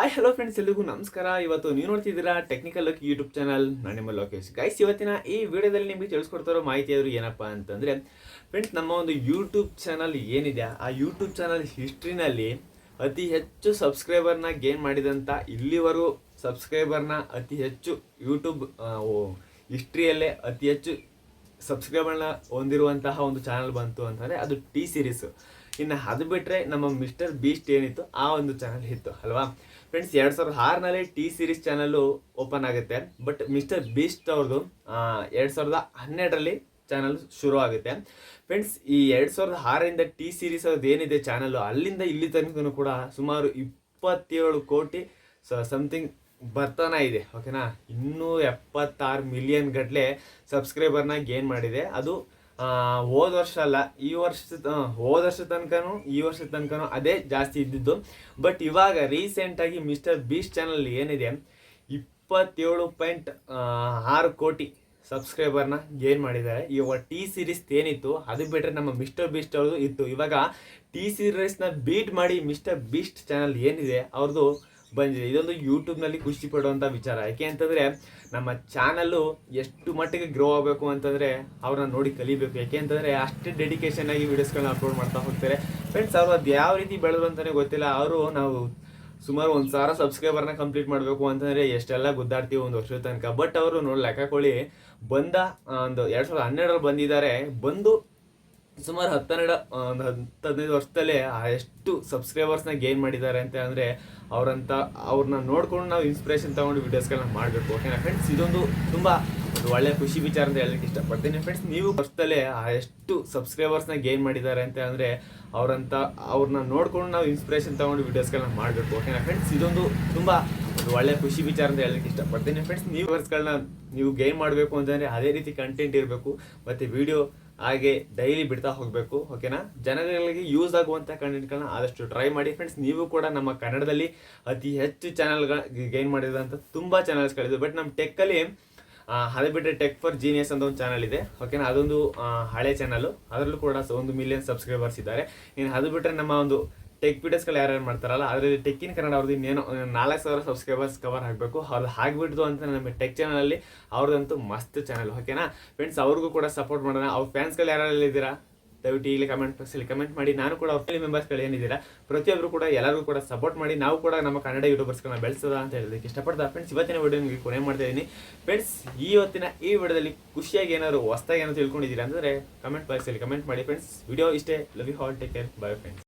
Hi hello friends ಎಲ್ರಿಗೂ ನಮಸ್ಕಾರ. ಇವತ್ತು ನೀವು ನೋಡ್ತಿದ್ದೀರಾ ಟೆಕ್ನಿಕಲ್ ಲಕ್ ಯೂಟ್ಯೂಬ್ ಚಾನಲ್ ನಾನು ನಿಮ್ಮ ಲೋಕೇಶ್. ಗೈಸ್ ಇವತ್ತಿನ ಈ ವಿಡಿಯೋದಲ್ಲಿ ನಿಮಗೆ ತಿಳಿಸ್ಕೊಡ್ತಾರೋ ಮಾಹಿತಿ ಆದರೂ ಏನಪ್ಪ ಅಂತಂದರೆ ಫ್ರೆಂಡ್ಸ್ ನಮ್ಮ ಒಂದು ಯೂಟ್ಯೂಬ್ ಚಾನಲ್ ಏನಿದೆ, ಆ ಯೂಟ್ಯೂಬ್ ಚಾನಲ್ ಹಿಸ್ಟ್ರಿನಲ್ಲಿ ಅತಿ ಹೆಚ್ಚು ಸಬ್ಸ್ಕ್ರೈಬರ್ನ ಗೇನ್ ಮಾಡಿದಂಥ ಇಲ್ಲಿವರೆಗೂ ಸಬ್ಸ್ಕ್ರೈಬರ್ನ ಅತಿ ಹೆಚ್ಚು ಯೂಟ್ಯೂಬ್ ಹಿಸ್ಟ್ರಿಯಲ್ಲೇ ಅತಿ ಹೆಚ್ಚು ಸಬ್ಸ್ಕ್ರೈಬರ್ನ ಹೊಂದಿರುವಂತಹ ಒಂದು ಚಾನಲ್ ಬಂತು ಅಂತಂದರೆ, ಅದು ಟಿ ಸಿರೀಸು ಇನ್ನು ಅದು ಬಿಟ್ಟರೆ ನಮ್ಮ ಮಿಸ್ಟರ್ ಬೀಸ್ಟ್ ಏನಿತ್ತು, ಆ ಒಂದು ಚಾನಲ್ ಇತ್ತು ಅಲ್ವಾ? ಫ್ರೆಂಡ್ಸ್ ಎರಡು ಸಾವಿರದ ಆರನಲ್ಲಿ ಟಿ ಸಿರೀಸ್ ಚಾನಲ್ಲು ಓಪನ್ ಆಗುತ್ತೆ. ಬಟ್ ಮಿಸ್ಟರ್ ಬೀಸ್ಟ್ ಅವ್ರದ್ದು ಎರಡು ಸಾವಿರದ ಹನ್ನೆರಡರಲ್ಲಿ ಚಾನಲ್ ಶುರು ಆಗುತ್ತೆ. ಫ್ರೆಂಡ್ಸ್ ಈ ಎರಡು ಸಾವಿರದ ಆರರಿಂದ ಟಿ ಸಿರೀಸ್ ಅವ್ರದ್ದು ಏನಿದೆ ಚಾನಲ್ಲು ಅಲ್ಲಿಂದ ಇಲ್ಲಿ ತನಕ ಕೂಡ ಸುಮಾರು ಇಪ್ಪತ್ತೇಳು ಕೋಟಿ ಸಮಥಿಂಗ್ ಬರ್ತಾನೆ ಇದೆ ಓಕೆನಾ ಇನ್ನೂ ಎಪ್ಪತ್ತಾರು ಮಿಲಿಯನ್ ಗಟ್ಟಲೆ ಸಬ್ಸ್ಕ್ರೈಬರ್ನ ಗೇನ್ ಮಾಡಿದೆ. ಅದು ಹೋದ ವರ್ಷ ಅಲ್ಲ, ಈ ವರ್ಷದ ಹೋದ ವರ್ಷ ತನಕನೂ, ಈ ವರ್ಷದ ತನಕನೂ ಅದೇ ಜಾಸ್ತಿ ಇದ್ದಿದ್ದು. ಬಟ್ ಇವಾಗ ರೀಸೆಂಟಾಗಿ ಮಿಸ್ಟರ್ ಬೀಸ್ಟ್ ಚಾನಲ್ ಏನಿದೆ, ಇಪ್ಪತ್ತೇಳು ಪಾಯಿಂಟ್ ಆರು ಕೋಟಿ ಸಬ್ಸ್ಕ್ರೈಬರ್ನ ಗೇನ್ ಮಾಡಿದ್ದಾರೆ. ಇವಾಗ ಟಿ ಸೀರೀಸ್ ಏನಿತ್ತು, ಅದು ಬಿಟ್ಟರೆ ನಮ್ಮ ಮಿಸ್ಟರ್ ಬೀಸ್ಟ್ ಅವ್ರದ್ದು ಇತ್ತು. ಇವಾಗ ಟಿ ಸೀರೀಸ್ನ ಬೀಟ್ ಮಾಡಿ ಮಿಸ್ಟರ್ ಬೀಸ್ಟ್ ಚಾನಲ್ ಏನಿದೆ, ಅವ್ರದ್ದು ಬಂದಿದೆ. ಇದೊಂದು ಯೂಟ್ಯೂಬ್ನಲ್ಲಿ ಖುಷಿ ಪಡುವಂಥ ವಿಚಾರ. ಯಾಕೆ ಅಂತಂದರೆ ನಮ್ಮ ಚಾನಲ್ಲು ಎಷ್ಟು ಮಟ್ಟಿಗೆ ಗ್ರೋ ಆಗಬೇಕು ಅಂತಂದರೆ ಅವ್ರನ್ನ ನೋಡಿ ಕಲಿಬೇಕು. ಯಾಕೆ ಅಂತಂದರೆ ಅಷ್ಟೇ ಡೆಡಿಕೇಶನ್ ಆಗಿ ವೀಡಿಯೋಸ್ಗಳನ್ನ ಅಪ್ಲೋಡ್ ಮಾಡ್ತಾ ಹೋಗ್ತಾರೆ. ಫ್ರೆಂಡ್ಸ್ ಅವ್ರು ಅದು ಯಾವ ರೀತಿ ಬೆಳೆದ್ರು ಅಂತಲೇ ಗೊತ್ತಿಲ್ಲ. ಅವರು ನಾವು ಸುಮಾರು ಒಂದು ಸಾವಿರ ಸಬ್ಸ್ಕ್ರೈಬರ್ನ ಕಂಪ್ಲೀಟ್ ಮಾಡಬೇಕು ಅಂತಂದರೆ ಎಷ್ಟೆಲ್ಲ ಗುದ್ದಾಡ್ತೀವಿ ಒಂದು ವರ್ಷದ ತನಕ. ಬಟ್ ಅವರು ನೋಡಿ ಲೆಕ್ಕಕೊಳ್ಳಿ ಬಂದ ಒಂದು ಎರಡು ಸಾವಿರದ ಹನ್ನೆರಡರಲ್ಲಿ ಬಂದಿದ್ದಾರೆ, ಬಂದು ಸುಮಾರು ಹತ್ತೆರಡು ಒಂದು ಹತ್ತು ಹದಿನೈದು ವರ್ಷದಲ್ಲೇ ಎಷ್ಟು ಸಬ್ಸ್ಕ್ರೈಬರ್ಸ್ನ ಗೇನ್ ಮಾಡಿದ್ದಾರೆ ಅಂತ ಅಂದರೆ ಅವರಂತ ಅವ್ರನ್ನ ನೋಡ್ಕೊಂಡು ನಾವು ಇನ್ಸ್ಪಿರೇಷನ್ ತೊಗೊಂಡು ವೀಡಿಯೋಸ್ಗಳನ್ನ ಮಾಡಬೇಕು ಓಕೆನಾ ಫ್ರೆಂಡ್ಸ್ ಇದೊಂದು ತುಂಬ ಒಳ್ಳೆ ಖುಷಿ ವಿಚಾರ ಅಂತ ಹೇಳಲಿಕ್ಕೆ ಇಷ್ಟಪಡ್ತೀನಿ. ಫ್ರೆಂಡ್ಸ್ ನೀವು ವರ್ಷದಲ್ಲೇ ಎಷ್ಟು ಸಬ್ಸ್ಕ್ರೈಬರ್ಸ್ನ ಗೇನ್ ಮಾಡಿದ್ದಾರೆ ಅಂತ ಅಂದರೆ ಅವರಂತ ಅವ್ರನ್ನ ನೋಡ್ಕೊಂಡು ನಾವು ಇನ್ಸ್ಪಿರೇಷನ್ ತೊಗೊಂಡು ವೀಡಿಯೋಸ್ಗಳನ್ನ ಮಾಡಬೇಕು ಓಕೆನಾ ಫ್ರೆಂಡ್ಸ್ ಇದೊಂದು ತುಂಬ ಒಂದು ಒಳ್ಳೆ ಖುಷಿ ವಿಚಾರ ಅಂತ ಹೇಳಲಿಕ್ಕೆ ಇಷ್ಟಪಡ್ತೀನಿ. ಫ್ರೆಂಡ್ಸ್ ನೀವು ವರ್ಸ್ಗಳನ್ನ ನೀವು ಗೇನ್ ಮಾಡಬೇಕು ಅಂತಂದರೆ ಅದೇ ರೀತಿ ಕಂಟೆಂಟ್ ಇರಬೇಕು, ಮತ್ತು ವಿಡಿಯೋ ಹಾಗೆ ಡೈಲಿ ಬಿಡ್ತಾ ಹೋಗಬೇಕು ಓಕೆನಾ ಜನಗಳಿಗೆ ಯೂಸ್ ಆಗುವಂಥ ಕಂಟೆಂಟ್ಗಳನ್ನ ಆದಷ್ಟು ಟ್ರೈ ಮಾಡಿ. ಫ್ರೆಂಡ್ಸ್ ನೀವು ಕೂಡ ನಮ್ಮ ಕನ್ನಡದಲ್ಲಿ ಅತಿ ಹೆಚ್ಚು ಚಾನಲ್ಗಳ ಗೇನ್ ಮಾಡಿದಂಥ ತುಂಬ ಚಾನಲ್ಸ್ಗಳಿದೆ ಬಟ್ ನಮ್ಮ ಟೆಕ್ಕಲ್ಲಿ ಅದು ಬಿಟ್ಟರೆ ಟೆಕ್ ಫಾರ್ ಜೀನಿಯಸ್ ಅಂತ ಒಂದು ಚಾನಲ್ ಇದೆ. ಓಕೆನಾ ಅದೊಂದು ಹಳೆ ಚಾನಲು ಅದರಲ್ಲೂ ಕೂಡ ಒಂದು ಮಿಲಿಯನ್ ಸಬ್ಸ್ಕ್ರೈಬರ್ಸ್ ಇದ್ದಾರೆ. ಇನ್ನು ಅದು ಬಿಟ್ಟರೆ ನಮ್ಮ ಒಂದು ಟೆಕ್ ವೀಡಿಯೋಸ್ಗಳು ಯಾರ್ಯಾರು ಮಾಡ್ತಾರಲ್ಲ, ಅದರಲ್ಲಿ ಟೆಕ್ಕಿನ ಕನ್ನಡ ಅವ್ರದ್ದು ಇನ್ನೇನು ನಾಲ್ಕು ಸಾವಿರ ಸಬ್ಸ್ಕ್ರೈಬರ್ಸ್ ಕವರ್ ಆಗಬೇಕು. ಅದು ಆಗಿಬಿಡ್ತು ಅಂತ ನಮ್ಮ ಟೆಕ್ ಚಾನಲಲ್ಲಿ ಅವ್ರದ್ದಂತೂ ಮಸ್ತ್ ಚಾನಲ್ ಓಕೆನಾ ಫ್ರೆಂಡ್ಸ್ ಅವ್ರಿಗೂ ಕೂಡ ಸಪೋರ್ಟ್ ಮಾಡೋಣ. ಅವ್ರ ಫ್ಯಾನ್ಸ್ಗಳು ಯಾರು ಇದ್ದೀರಾ ದಯವಿಟ್ಟು ಇಲ್ಲಿ ಕಮೆಂಟ್ ಬಾಕ್ಸಲ್ಲಿ ಕಮೆಂಟ್ ಮಾಡಿ. ನಾನು ಕೂಡ ಫ್ಯಾಮಿಲಿ ಮೆಂಬರ್ಸ್ಗಳು ಏನಿದ್ದೀರಾ ಪ್ರತಿಯೊಬ್ಬರು ಕೂಡ ಎಲ್ಲರೂ ಕೂಡ ಸಪೋರ್ಟ್ ಮಾಡಿ. ನಾವು ಕೂಡ ನಮ್ಮ ಕನ್ನಡ ಯೂಟ್ಯೂಬರ್ಸ್ಗಳನ್ನ ಬೆಳೆಸೋದ ಅಂತ ಹೇಳೋದಕ್ಕೆ ಇಷ್ಟಪಡ್ತಾ ಫ್ರೆಂಡ್ಸ್ ಇವತ್ತಿನ ವಿಡಿಯೋ ನಿಮಗೆ ಕೊನೆ ಮಾಡ್ತಾ ಇದ್ದೀನಿ. ಫ್ರೆಂಡ್ಸ್ ಇವತ್ತಿನ ಈ ವಿಡಿಯೋದಲ್ಲಿ ಖುಷಿಯಾಗಿ ಏನಾದ್ರು ಹೊಸ್ದಾಗಿ ಏನಾದ್ರು ತಿಳ್ಕೊಂಡಿದ್ದೀರಾ ಅಂದರೆ ಕಮೆಂಟ್ ಬಾಕ್ಸಲ್ಲಿ ಕಮೆಂಟ್ ಮಾಡಿ. ಫ್ರೆಂಡ್ಸ್ ವಿಡಿಯೋ ಇಷ್ಟೇ. Love you all take care bye friends